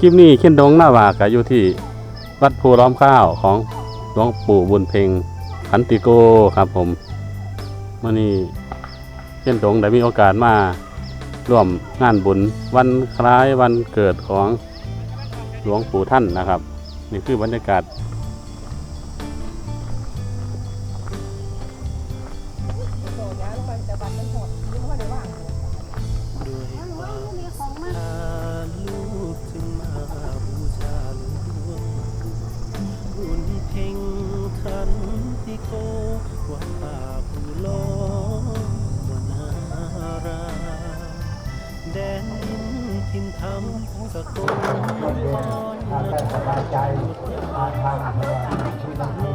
คลิปนี้เขียนดงหน้าวากอยู่ที่วัดภูร้อมข้าวของหลวงปู่บุญเพ็งขันติโกครับผมมื่อนี้เขียนดงได้มีโอกาสมาร่วมงานบุญวันคล้ายวันเกิดของหลวงปู่ท่านนะครับ นี่คือบรรยากาศ มสกลนครถ้าได้สบายใจทางทางอำเภอที่นั่งที่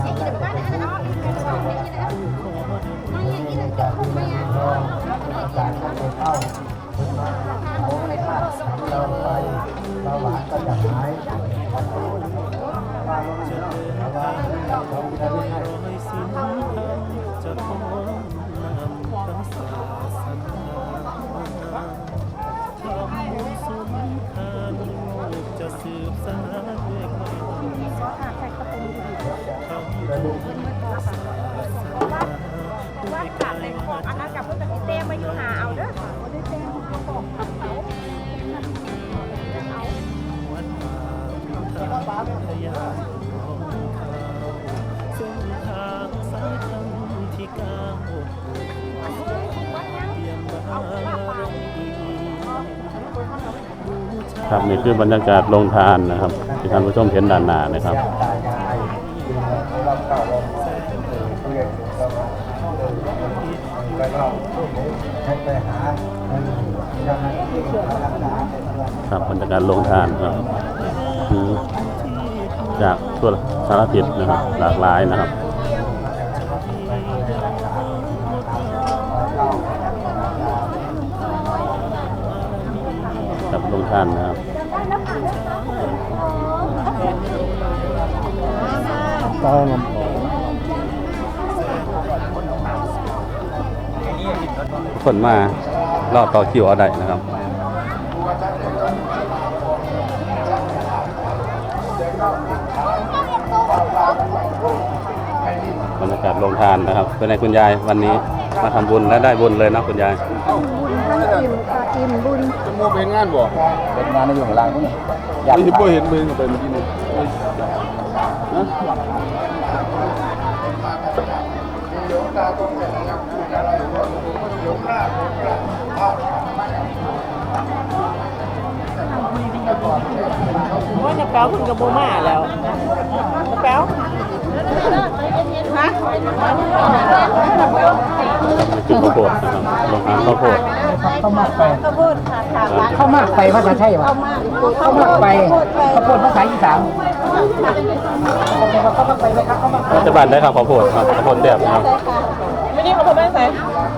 ทางแรกจะเป็นผู้ที่มีความรักษาอยู่ในการดูแลน้องอาการก็จะเข้าถึงมาเขาไม่พลาดเราไปเราหวานก็จะหายว่าลงแล้วว่าเราจะไม่ให้รอ ทยาเส้นทางสายธรรมที่ก้าวครับนี่คือบรรยากาศโรงทานนะครับ ที่ท่านผู้ชมเห็นด้านหน้านะครับการาเรียนเราไปเราให้ไปหาเจ้าหน้าที่รักษาครับบรรยากาศโรงทานครับ จากทั่วสารทิศนะครับ หลากหลายนะครับกับโรงทานนะครับต้องคนมารอต่อคิวเอาได้นะครับ บรรยากาศโรงทานนะครับเป็นไงคุณยายวันนี้มาทำบุญและได้บุญเลยนะคุณยายอิ่มบุญจะโมเป็นงานบ่เป็นงานในอยู่ข้างล่างนี่อยากที่บ่เห็นมึงเป็นเมื่อกี้นี่ฮะว่าจะแป๊วคุณกับโบมาแล้วจะแป๊ว ฮะนี่คือข้าวโพดนะครับโรงทานข้าวโพดเขามากไปข้าวโพดค่ะค่ะเขามากไปภาษาไทยข้าวะมากเขามากไปเขาพูดภาษาอีสานเขามากไปไหมครับเขามากไปรัฐบาลได้ครับข้าวโพดครับข้าวโพดแซ่บนะครับไม่นี่เขาบอกไม่ใส่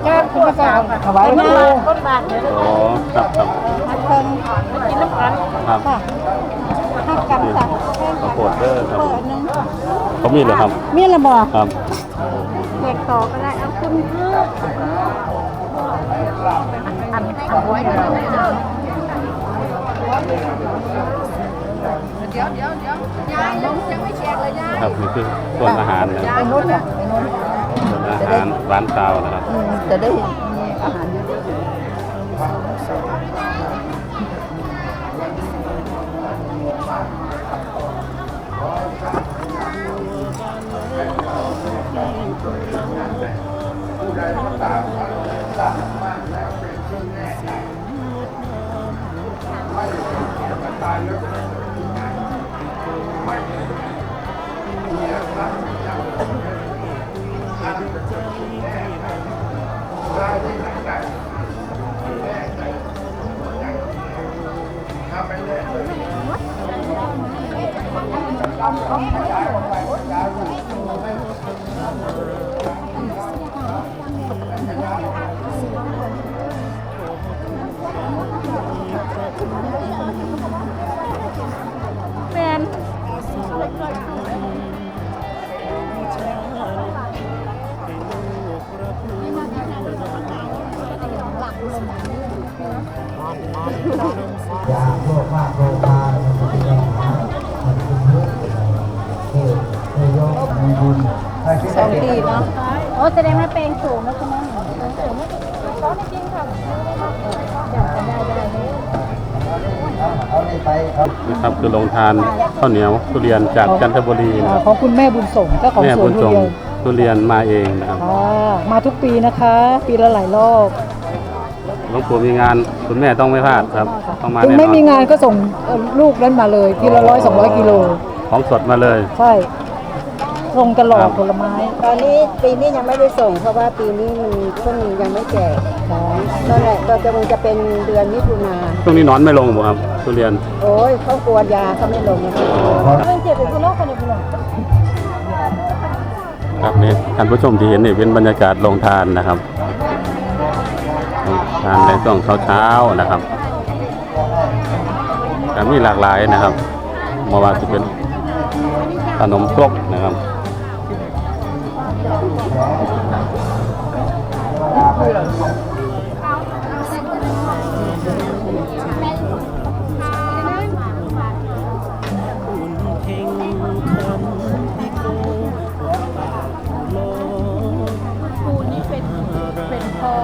งานคุณภาษาถวายพระครูต้นบาทเนี่ยอ๋อครับครับเพิ่งกินน้ำกันครับหักกันค่ะข้าวโพดเด้อครับ เปิดนึงเขามีเหรอครับมีระบอกครับเด็กต่อก็ได้เอาคุณอันขโมยเดี๋ยวเดี๋ยวเดี๋ยวยายยังยังไม่แจกเลยยายครับนี่คือส่วนอาหารนะครับไปนู้นเนี่ยไปนู้นส่วนอาหารร้านซาวนะครับจะได้มีอาหารเยอะ แฟ ดีเนาะโอ้แสดงว่าแปลงสูงแล้วใช่ไหมสูงร้อนจริงค่ะได้ได้ได้เอาเลยไปครับนี่ครับคือโรงทานข้าวเหนียวทุเรียนจากจันทบุรีนะครับของคุณแม่บุญส่งเจ้าของแม่สวบุนญทุส่งเรียนทุเรียนมาเองนะครับมาทุกปีนะคะ ปีละหลายรอบหลวงปู่มีงานคุณแม่ต้องไม่พลาดครับต้องมาถึงแน่นไม่มีงานก็ส่งลูกนั้นมาเลยทีละร้อยสองร้อยกิโลของสดมาเลย ใช่ ส่งตลอครัดบผลไม้ ตอนนี้ปีนี้ยังไม่ได้ส่ง เพราะว่าปีนี้มันเพิ่งยังไม่แก่นั่นแหละก็จะมันจะเป็นเดือนมิถุนาช่วงนี้นอนไม่ลงบ่ครับทุเรียน โอ้ยเขากลัวยาเขาไม่ลงนะเรื่องเจ็บเป็นคนโรคคนเดียวครับนี่ท่านผู้ชมที่เห็นนี่เป็นบรรยากาศโรงทานนะครับโรงทานในช่วงเช้าๆนะครับก็มีหลากหลายนะครับไมาว่าจะเป็นขนมครกนะครับคุณเพ่งคั นที่โกโลปูนี่เป็นเป็นพอ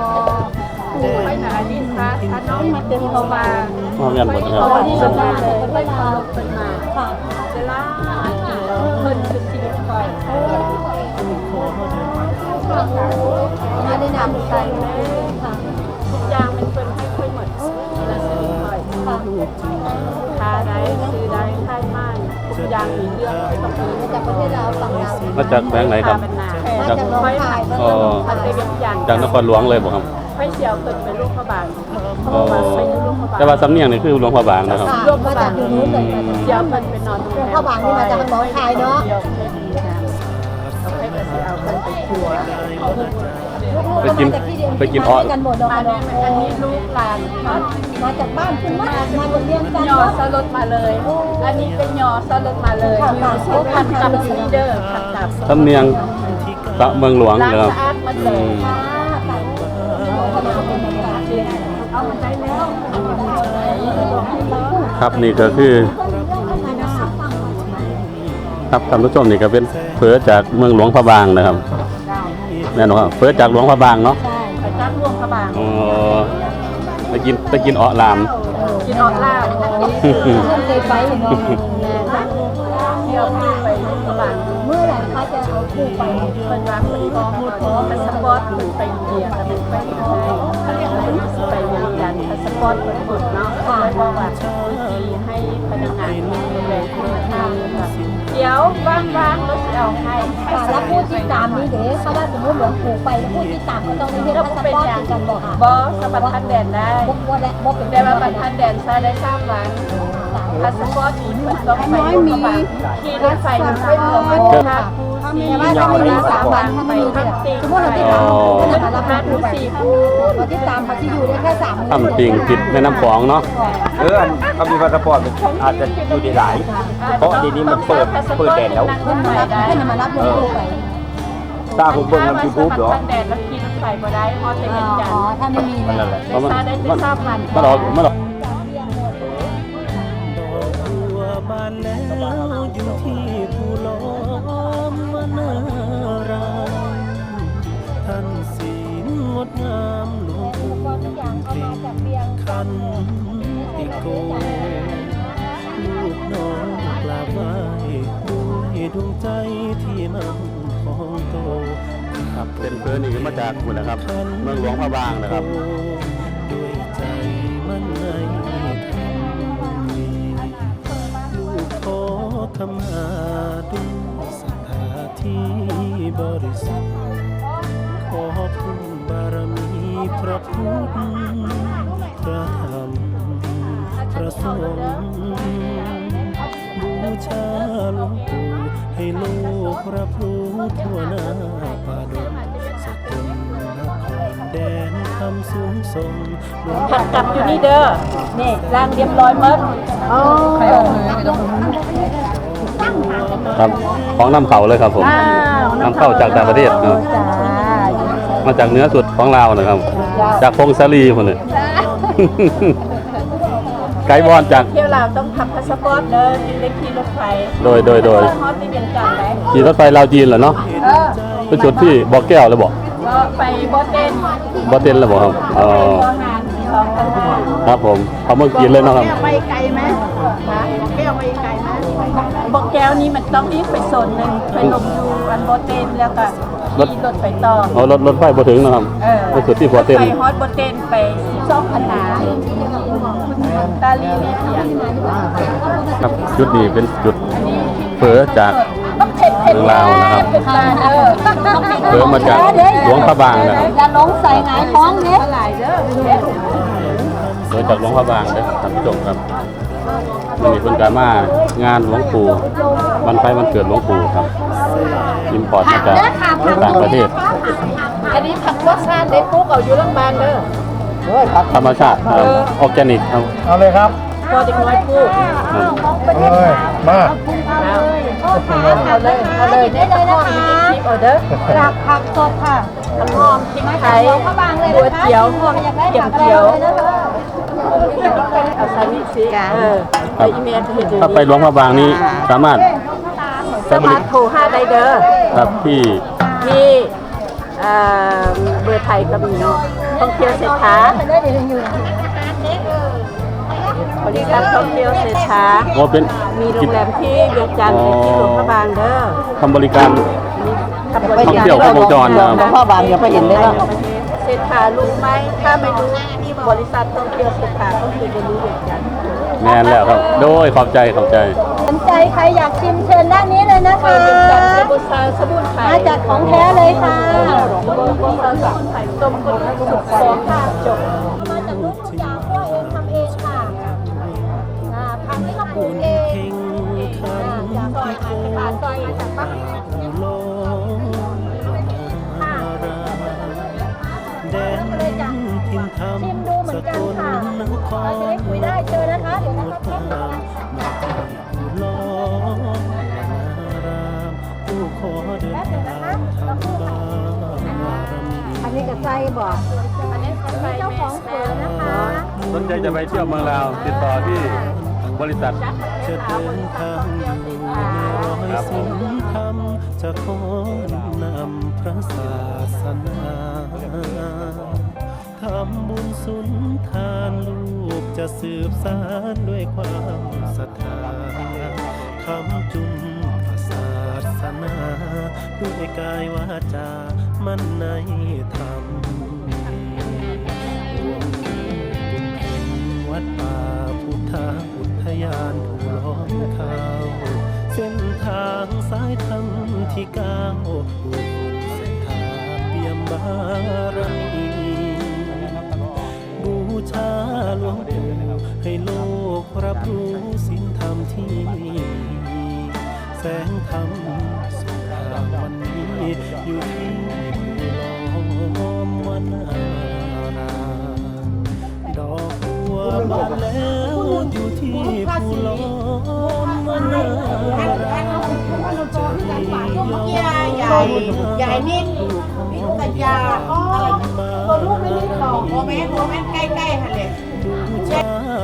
ปูไปไหนดินคะถ้าน้องมาเต็มพอมาพ่อแม่นหมดนะคพรับอที่สำคัญเลยเป็น มาได้นำใส่เลยค่ะทุกอย่างมันเป็นให้ค่อยหมดแล้วซื้อคอยค่ะค้าได้ซื้อได้ค่ายม่านทุกอย่างมีเรื่องต้องมีมาจากประเทศลาวฝั่งลาวมาจากแบงค์ไหนครับ มาจากน้องคายอ๋อพันเวียงจันทร์จากนครหลวงเลยบ่ครับไฟเสียวเกิดเป็นลูกพระบางอ๋อแต่ว่าสำเนียงนี่คือหลวงพระบางนะครับลูกพระบางอยู่นู้นเลยเสียวเกิดเป็นนอนลูกพระบางนี่มาจากน้องคายเนาะ ไปกินไปกินอ้อกันหมดเนาะอันนี้อันนี้ลูกหลานมาจากบ้านคุณมามาจากเรียนจันทร์ยอสลดมาเลย อันนี้เป็นยอสลดมาเลยมีสุพันกับซีเดอร์ขัดกับสำเนียงสะเมืองหลวงล้างนะครับสะอาดมันเลอืยมเอามันได้แล้วครับนี่ก็คือครับท่านผู้ชมนี่ก็เป็นเผือจากเมืองหลวงพระบางนะครับ แน่นอนครับเผือจากหลวงพระบางเนาะใช่ไปจ้างรวมพระบางอ๋อไปกินไปกินอ้อลาม กินออนล่าเคยไปเนาะเที่ยวไปพระบางเมื่อไหร่คะจะเอาคู่ไปเป็นร้านเป็นกองเป็นสปอร์ตเป็นไปเดียแต่เป็นไปยังไงไปเวียงจันทร์เป็นสปอร์ตเป็นบุตรเนาะค่ะบอกว่าดีให้พนักงานดูแลคุณภาพแบบ เดี๋ยวว่างๆเราจะเอาให้ค่ะแล้วพูดที่ตามนี้เด้เพราะว่าสมมติหลวงปู่ไปแล้วผู้ที่ตามก็ต้องมีที่เราพาสเป็นปอร์อย่างกันบอกค่ะบอสบัตรทันแดนได้บ่บ่และบ่เป็นแต่ว่าบัตรทันแดนใช้ได้สามวันพาสปอร์ตอีกมันต้องไปรถกระบะขี่รถไฟมันไปรวมกันค่ะผู้ แต่ว่าถ้าไม่มีสามวันถ้าไม่มีเนี่ยสมมติเราที่ตามก็จะมารับห้าผู้ผู้ไปสี่ผู้เราที่ตามเขาที่อยู่ได้แค่สามมื้อทำจริงผิดแม่น้ำฟองเนาะเอออันเขามีพาสปอร์ตอาจจะอยู่ได้หลาย เพราะอันนี้มันเปิดเปิดแดนแล้วเพื่อนมารับเพื่อนมารับหลวงปู่ไปตาผมเบิ่งในยูทูบเหรอทันแดนแล้วขี่รถไฟบ่ได้พอจะอ๋เห็นจันอถ้าไม่มีมันนั่นแหละเพราะมันได้ได้มันทราบวันมันออกมันออก คันติโกลูกน้องกราบไหว้ด้วยดวงใจที่มันพองโตครับเป็นเผือนี่มาจากหมดนะครับ เมืองหลวงพระบางนะครับ ด้วยใจมันในธรรมดีลูกขอทำหาด้วยศรัทธาที่บริสุทธิ์ขอพึ่งบารมีพระพุทธ ระธรรมพระสงฆ์บูชาหลวงปู่ให้โลกรับรู้ทั่วหน้าป่าดงสกลนครแดนคำสูงส่งหลวงผัดกลับอยู่นี่เด้อ นี่ร่างเรียบร้อยหมดครับของนำเข้าเลยครับผมนำเข้าจากต่างประเทศครับมาจากเนื้อสุดของลาวนะครับ จากพงศาลีคนนี้ ไกด์บอลจากเที่ยวลาวต้องทำพาสปอร์ตเด้อจึงได้ขี่รถไฟโดยโดยโดยฮอตที่เวียงจันทร์ได้ขี่รถไฟลาวจีนเหรอเนาะเออเป็นจุดที่บ่อแก้วแล้วบอกก็ไปบอเตนบ่อเต้นแล้วบอกครับเออก็หารสองพันห้าครับผมเขาเมื่อกินเลยเนาะครับไปไกลไหมฮะแก้วไปไกลไหมบอกแก้วนี้มันต้องอีกไปโซนหนึ่งไปลงอยู่อันบอเตนแล้วก็ ขี่รถไปต่อเอารถรถไฟบ่ถึงเนาะครับเออไปสุดที่บ่อเต้น ไปฮอตบอเตนไปสองพันหาตาลีนี่เพียงครับจุดนี้เป็นจุดเฟอจาก ต้องเผ็ดเผ็ดลาวนะครับ เผ็ดมาเออเฟอมาจากหลวงพระบางนะครับอย่าหลงใส่หงายท้องเด้หลายเด้อเฟอจากหลวงพระบางเด้อท่านผู้ชมครับวันนี้เพิ่นก็มางานหลวงปู่วันคล้ายวันเกิดหลวงปู่ครับ อิมพอร์ตมาจากต่างประเทศ อันนี้ผักรสชาติได้ปลูกเอาอยู่โรงพยาบาลเด้อธรรมชาติครับออร์แกนิกครับเอาเลยครับพอจะน้อยปลูกครับเอ้ยมาเอาเอาเลยเอาเลยได้เลยนะคะพริกออเดอร์จากผักสดค่ะน้ำหอมพริกไทยพระบางเลยบัวนะคะเจียวหอมอยากได้เกี่ยผัมกอะไรเจียวเลยนะคะเอาซาลิซิเออไปอีเมลเห็นถ้าไปหลวงพระบางนี้สามารถ สามารถโทรหาได้เด้อครับที่ที่เอ่อเบอร์ไทยก็มีเนาะท่องเที่ยวเศรษฐาบริษัทท่องเที่ยวเศรษฐาโอเป็นมีโรงแรมที่เวียงจันทร์และที่หลวงพระบางเด้อทำบริการทำบท่องเที่ยวครบวงจรนะครับพ่อบางอย่าไปเห็นเลยว่า เศรษฐารู้ไหมถ้าไม่รู้บริษัทท่องเที่ยวเศรษฐาก็คือจะรู้เวียงจันทร์ แน่นแล้วครับ โดยขอบใจขอบใจ สนใจใครอยากชิมเชิญด้านนี้เลย นะเคคะยเป็นจันทร์และบุษาสมุนไพรมาจากของแท้เลยค่ะบุษาสมุนไพรต้มคนสุกสองข้าวจบมาจากลูกทุกอย่างพวกเองทำเองค่ะอ่าผักนี่ก็ปลูกเองอ่าจากซอยอาจจะผ่านซอยมาจากบ้านค่ะแดนทินทชิมดูเหมือนกันค่ะเราจะได้คุยได้ บไส้บอกอันนี้เจ้าของสวนนะคะสนใจจะไปเที่ยวเมืองลาวติดต่อที่บริษัทจะเดินทางอยู่ในรอยสินธรรมจะขอนำพระศาสนาทำบุญสุนทานลูกจะสืบสานด้วยความศรัทธาคำจุนพระศาส นา ด้วยกายวาจา มันในธรรมวัดป่าพุทธอุทยานผู้ล้อมข้าเส้นทางสายธรรมที่ก้าวด้วยเส้นทางเปี่ยมบารมีบูชาหลวงปู่ให้โลกรับรู้สิ่งธรรมที่ สงธรรมสุขางวันนี้อยู่ที่ผู้ล้อมวันอาดอกบัวบานแล้วอยู่ที่ผู้ล้อมวันอาจะมียอดยายยายนิ่มพิทยาอะไรตัวลูกไม่นิ่มหรอกโมเมนต์โมเมนต์ใกล้ๆค่ะเลย